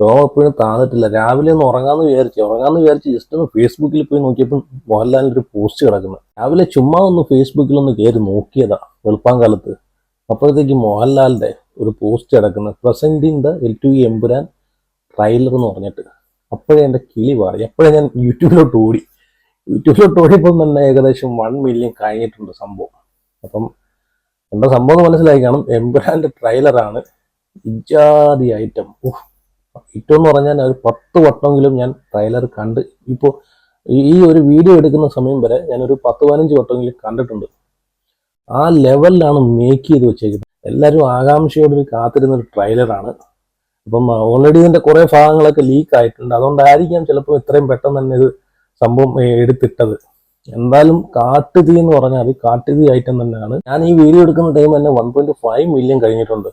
രോമം എപ്പോഴും താന്നിട്ടില്ല. രാവിലെ ഒന്ന് ഉറങ്ങാന്ന് വിചാരിച്ചു ഉറങ്ങാന്ന് വിചാരിച്ച് ജസ്റ്റ് ഒന്ന് ഫേസ്ബുക്കിൽ പോയി നോക്കിയപ്പോൾ മോഹൻലാലിന്റെ ഒരു പോസ്റ്റ് കിടക്കുന്നത് രാവിലെ ചുമ്മാ ഒന്ന് ഫേസ്ബുക്കിൽ ഒന്ന് കയറി നോക്കിയതാ വെളുപ്പാങ്കാലത്ത്. അപ്പോഴത്തേക്ക് മോഹൻലാലിന്റെ ഒരു പോസ്റ്റ് കിടക്കുന്നത് presenting the L two Empuraan trailer എന്ന് പറഞ്ഞിട്ട്. അപ്പോഴേ എന്റെ കിളി പാറി അപ്പോഴേ ഞാൻ യൂട്യൂബിലോട്ട് ഓടി. യൂട്യൂബിലോട്ട് ഓടിയപ്പോൾ തന്നെ ഏകദേശം വൺ മില്യൺ കഴിഞ്ഞിട്ടുണ്ട് സംഭവം. അപ്പം എന്താ സംഭവം മനസ്സിലായി. കാണും എമ്പുരാന്റെ ട്രailer-ആണ് ഇജാതി ഐറ്റം ഐറ്റം എന്ന് പറഞ്ഞാൽ ഒരു പത്ത് വട്ടമെങ്കിലും ഞാൻ ട്രെയിലർ കണ്ട് ഇപ്പോൾ ഈ ഒരു വീഡിയോ എടുക്കുന്ന സമയം വരെ ഞാനൊരു പത്ത് പതിനഞ്ച് വട്ടമെങ്കിലും കണ്ടിട്ടുണ്ട്. ആ ലെവലിലാണ് മേക്ക് ചെയ്ത് വെച്ചേക്കുന്നത്. എല്ലാവരും ആകാംക്ഷയോട് കാത്തിരുന്ന ഒരു ട്രailer-ആണ് അപ്പം ഓൾറെഡി ഇതിന്റെ കുറേ ഭാഗങ്ങളൊക്കെ ലീക്ക് ആയിട്ടുണ്ട്. അതുകൊണ്ടായിരിക്കാം ചിലപ്പോൾ ഇത്രയും പെട്ടെന്ന് തന്നെ ഇത് സംഭവം എടുത്തിട്ടത്. എന്തായാലും കാട്ടുതീ എന്ന് പറഞ്ഞാൽ അത് കാട്ടുതീ ഐറ്റം തന്നെയാണ്. ഞാൻ ഈ വീഡിയോ എടുക്കുന്ന ടൈം തന്നെ വൺ പോയിന്റ് ഫൈവ് മില്യൺ കഴിഞ്ഞിട്ടുണ്ട്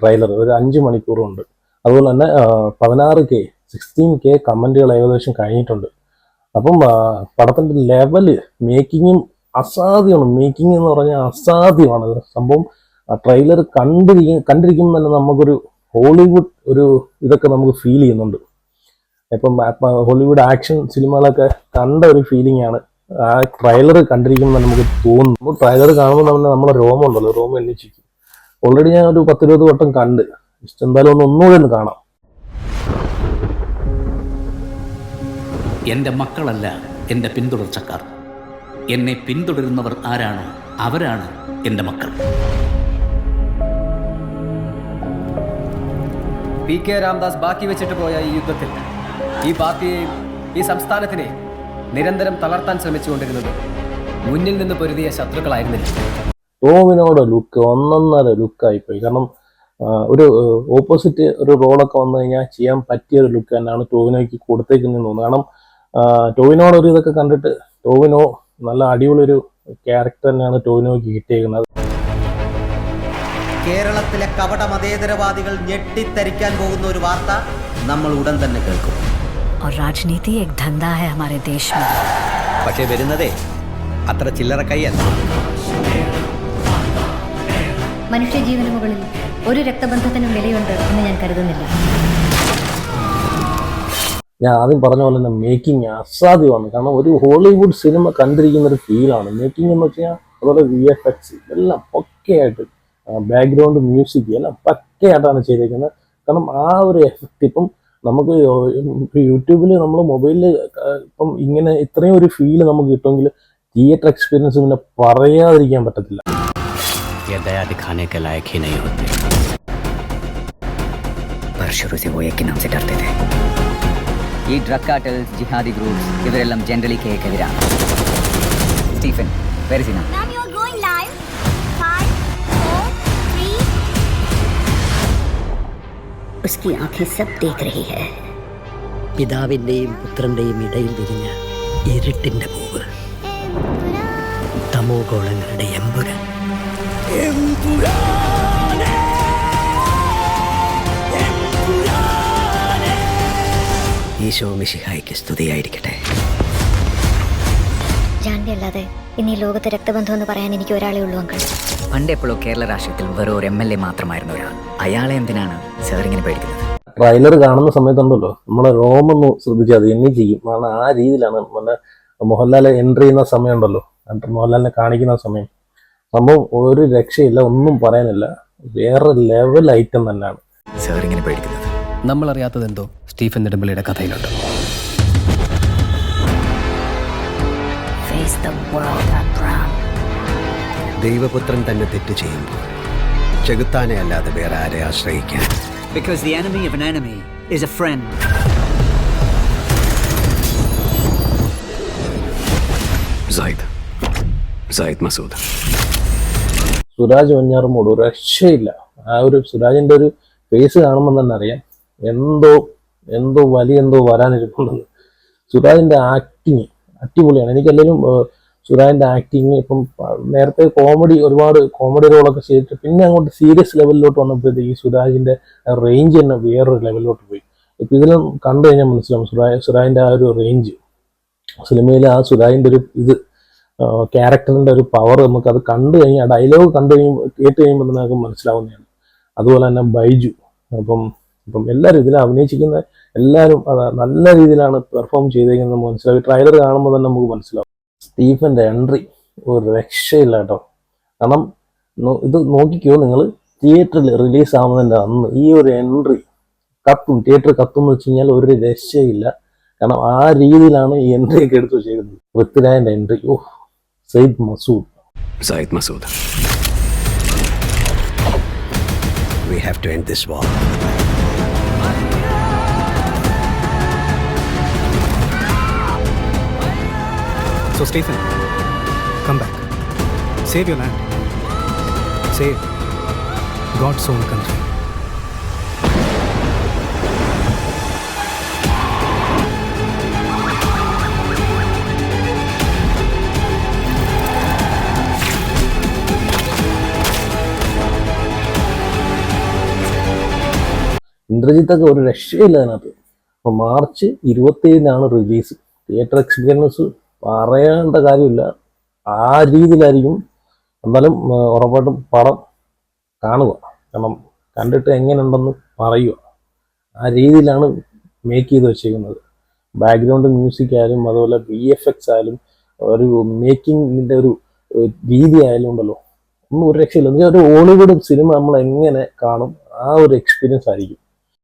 ട്രെയിലർ ഒരു അഞ്ച് മണിക്കൂറുണ്ട് അതുപോലെ തന്നെ പതിനാറ് കെ സിക്സ്റ്റീൻ കെ കമന്റുകൾ ഏകദേശം കഴിഞ്ഞിട്ടുണ്ട്. അപ്പം പടത്തിന്റെ ലെവൽ മേക്കിങ്ങും അസാധ്യമാണ്. മേക്കിംഗ് എന്ന് പറഞ്ഞാൽ അസാധ്യമാണ്. സംഭവം ട്രെയിലർ കണ്ടിരിക്കും കണ്ടിരിക്കുമ്പോൾ തന്നെ നമുക്കൊരു ഹോളിവുഡ് ഒരു ഇതൊക്കെ നമുക്ക് ഫീൽ ചെയ്യുന്നുണ്ട്. ഇപ്പം ഹോളിവുഡ് ആക്ഷൻ സിനിമകളൊക്കെ കണ്ട ഒരു ഫീലിംഗ് ആണ്. ആ ട്രെയിലർ കണ്ടിരിക്കുമ്പോൾ നമുക്ക് തോന്നുന്നു ട്രെയിലർ കാണുമ്പോൾ തന്നെ നമ്മുടെ രോമം ഉണ്ടല്ലോ രോമം എണ്ണിച്ചിരിക്കും. ഓൾറെഡി ഞാൻ ഒരു പത്തിരുപത് വട്ടം കണ്ട്. ജസ്റ്റ് എന്തായാലും ഒന്ന് ഒന്നുകൂടെ ഒന്ന് കാണാം. എന്റെ മക്കളല്ല എന്റെ പിന്തുടർച്ചക്കാർ. എന്നെ പിന്തുടരുന്നവർ ആരാണോ അവരാണ് എന്റെ മക്കൾ. പി കെ രാംദാസ് ബാക്കി വെച്ചിട്ട് പോയ ഈ യുദ്ധത്തിൽ ഈ പാർട്ടിയെയും ഈ സംസ്ഥാനത്തിനെ നിരന്തരം തളർത്താൻ ശ്രമിച്ചുകൊണ്ടിരുന്നത് മുന്നിൽ നിന്ന് പൊരുതിയ ശത്രുക്കളായിരുന്നില്ല. ടോമിനോടെ ലുക്ക് ഒന്നൊന്നര ലുക്കായിപ്പോയി. കാരണം ഒരു ഓപ്പോസിറ്റ് ഒരു റോളൊക്കെ വന്നു കഴിഞ്ഞാൽ ചെയ്യാൻ പറ്റിയ ഒരു ലുക്ക് തന്നെയാണ് ടോവിനോയ്ക്ക് കൊടുത്തേക്കുന്നതെന്ന് തോന്നുന്നു. കാരണം ടോവിനോയുടെ ഒരു ഇതൊക്കെ കണ്ടിട്ട് ടോവിനോ നല്ല അടിപൊളി ഒരു ക്യാരക്ടർ തന്നെയാണ് ടോവിനോയ്ക്ക് കിട്ടിയേക്കുന്നത്. കേരളത്തിലെ കപട മതേതരവാദികൾ ഞെട്ടിത്തരിക്കാൻ പോകുന്ന ഒരു വാർത്ത നമ്മൾ ഉടൻ തന്നെ കേൾക്കും. രാജനീതി പക്ഷേ വരുന്നതേ അത്ര ചില്ലറ കൈയല്ല മനുഷ്യജീവന് മുകളിൽ ഒരു രക്തബന്ധത്തിനും വിലയുണ്ട് എന്ന് ഞാൻ കരുതുന്നില്ല. ഞാൻ ആദ്യം പറഞ്ഞ പോലെ തന്നെ മേക്കിംഗ് അസാധ്യമാണ്. കാരണം ഒരു ഹോളിവുഡ് സിനിമ കണ്ടിരിക്കുന്ന ഒരു ഫീലാണ് മേക്കിംഗ് എന്ന് വെച്ചാൽ അതുപോലെ വി എഫ് എക്സ് എല്ലാം പക്കയായിട്ട് ബാക്ക്ഗ്രൗണ്ട് മ്യൂസിക് എല്ലാം പക്കയായിട്ടാണ് ചെയ്തിരിക്കുന്നത് കാരണം ആ ഒരു എഫക്റ്റ് ഇപ്പം നമുക്ക് യൂട്യൂബിൽ നമ്മൾ മൊബൈലിൽ ഇപ്പം ഇങ്ങനെ ഇത്രയും ഒരു ഫീൽ നമുക്ക് കിട്ടുമെങ്കിൽ തിയേറ്റർ എക്സ്പീരിയൻസ് പിന്നെ പറയാതിരിക്കാൻ പറ്റത്തില്ല. ये दया दिखाने के लायक ही नहीं होते पर शुरू से वो एक के नाम से डरते थे ഈ ഡ്രഗ് കാർട്ടൽസ് ജിഹാദി ഗ്രൂപ്പ്സ് ഇവരെല്ലാം generally കേക്കെതിരാണ് Stephen വെരസിന Ma'am, you are going live. Five, four, three. उसकी आंखें सब देख रही है പിതാവിന്റെയും പുത്രന്റെയും ഇടയിൽ വിരിഞ്ഞ ഇരുട്ടിന്റെ പൂവ് തമോഗോളങ്ങളുടെ എമ്പുരൻ ഈശോ മിശിഹായിക്ക് സ്തുതിയായിരിക്കട്ടെ. ജാൻവി അല്ലാതെ ഇനി ലോകത്ത് രക്തബന്ധം എന്ന് പറയാൻ എനിക്ക് ഒരാളേ ഉള്ളൂ അങ്കിൾ. പണ്ട് എപ്പോഴോ കേരള രാഷ്ട്രീയത്തിൽ വെറും ഒരു എം എൽ എ മാത്രമായിരുന്ന ഒരാൾ. അയാളെ എന്തിനാണ് സാർ ഇങ്ങനെ പേടിക്കുന്നത്? ട്രailer കാണുന്ന സമയത്തുണ്ടല്ലോ നമ്മളെ റോമൊന്ന് ശ്രദ്ധിച്ചാൽ അത് എണ്ണി ചെയ്യും. കാരണം ആ രീതിയിലാണ് നമ്മളെ മോഹൻലാൽ എൻട്രി ചെയ്യുന്ന സമയമുണ്ടല്ലോ. മോഹൻലാലിനെ കാണിക്കുന്ന സമയം. സംഭവം ഒരു രക്ഷയില്ല ഒന്നും പറയാനില്ല വേറെ ലെവൽ ഐറ്റം തന്നെയാണ് സാർ ഇങ്ങനെ പേടിക്കുന്നത് നമ്മൾ അറിയാത്തത് എന്തോ സ്റ്റീഫൻ നെടുമ്പള്ളിയുടെ കഥയിലുണ്ട് ദൈവപുത്രൻ തന്നെ തെറ്റ് ചെയ്യുമ്പോൾ ചെകുത്താനെ അല്ലാതെ വേറെ ആരെ ആശ്രയിക്കാൻ Because the enemy of an enemy is a friend. Zaid. Zaid Masood. Suraj വഞ്ഞാറുമോട് ഒരു രക്ഷയില്ല. ആ ഒരു സുരാജിന്റെ ഒരു ഫേസ് കാണുമ്പോൾ തന്നെ അറിയാം എന്തോ എന്തോ വലിയ എന്തോ വരാനിരിക്കുന്നത് സുരാജിന്റെ ആക്ടിങ് അടിപൊളിയാണ്. എനിക്കെല്ലാവരും സുരാജിന്റെ ആക്ടിങ് ഇപ്പം നേരത്തെ കോമഡി ഒരുപാട് കോമഡി റോളൊക്കെ ചെയ്തിട്ട് പിന്നെ അങ്ങോട്ട് സീരിയസ് ലെവലിലോട്ട് വന്നപ്പോഴത്തേക്ക് സുരാജിന്റെ റേഞ്ച് തന്നെ വേറൊരു ലെവലിലോട്ട് പോയി. ഇപ്പം ഇതിലും കണ്ടു കഴിഞ്ഞാൽ മനസ്സിലാവും സുരാജ് സുരാജിന്റെ ആ ഒരു റേഞ്ച് സിനിമയിലെ ആ സുരാജിന്റെ ഒരു ഇത് ക്യാരക്ടറിന്റെ ഒരു പവർ നമുക്ക് അത് കണ്ടു കഴിഞ്ഞാൽ ഡയലോഗ് കണ്ടു കഴിയുമ്പോൾ കേട്ട് കഴിയുമ്പോൾ നമുക്ക് മനസ്സിലാവുന്നതാണ്. അതുപോലെ തന്നെ ബൈജു. അപ്പം അപ്പം എല്ലാവരും ഇതിൽ അഭിനയിച്ചിരിക്കുന്ന എല്ലാവരും നല്ല രീതിയിലാണ് പെർഫോം ചെയ്തേക്കുന്നത് നമുക്ക് മനസ്സിലാവും. ട്രൈലർ കാണുമ്പോൾ തന്നെ നമുക്ക് മനസ്സിലാവും. സ്റ്റീഫന്റെ എൻട്രി ഒരു രക്ഷയില്ല കേട്ടോ. കാരണം ഇത് നോക്കിക്കോ നിങ്ങൾ തിയേറ്ററിൽ റിലീസ് ആവുന്നതിന്റെ അന്ന് ഈ ഒരു എൻട്രി കത്തും തിയേറ്റർ കത്തും എന്ന് വെച്ച് കഴിഞ്ഞാൽ ഒരു രക്ഷയില്ല. കാരണം ആ രീതിയിലാണ് ഈ എൻട്രി ഒക്കെ എടുത്തു വെച്ചേക്കുന്നത്. പൃഥ്വിരാജന്റെ entry oh Saeed Masood. Saeed Masood. We have to end this war. So, Stephen, come back. Save your land. Save God's own country. ഇന്ദ്രജിത്തൊക്കെ ഒരു രക്ഷയില്ല അതിനകത്ത്. അപ്പോൾ മാർച്ച് ഇരുപത്തേഴിനാണ് റിലീസ്. തിയേറ്റർ എക്സ്പീരിയൻസ് പറയേണ്ട കാര്യമില്ല. ആ രീതിയിലായിരിക്കും. എന്നാലും ഉറപ്പായിട്ടും പടം കാണുക. കാരണം കണ്ടിട്ട് എങ്ങനെയുണ്ടെന്ന് പറയുക. ആ രീതിയിലാണ് മേക്ക് ചെയ്ത് വെച്ചേക്കുന്നത്. ബാക്ക്ഗ്രൗണ്ട് മ്യൂസിക് ആയാലും അതുപോലെ വി എഫ് എക്സ് ആയാലും ഒരു മേക്കിങ്ങിന്റെ ഒരു രീതി ആയാലും ഉണ്ടല്ലോ. ഒന്നും ഒരു രക്ഷയില്ല. എന്ന് വെച്ചാൽ ഒരു ഹോളിവുഡ് സിനിമ നമ്മൾ എങ്ങനെ കാണും ആ ഒരു എക്സ്പീരിയൻസ് ആയിരിക്കും.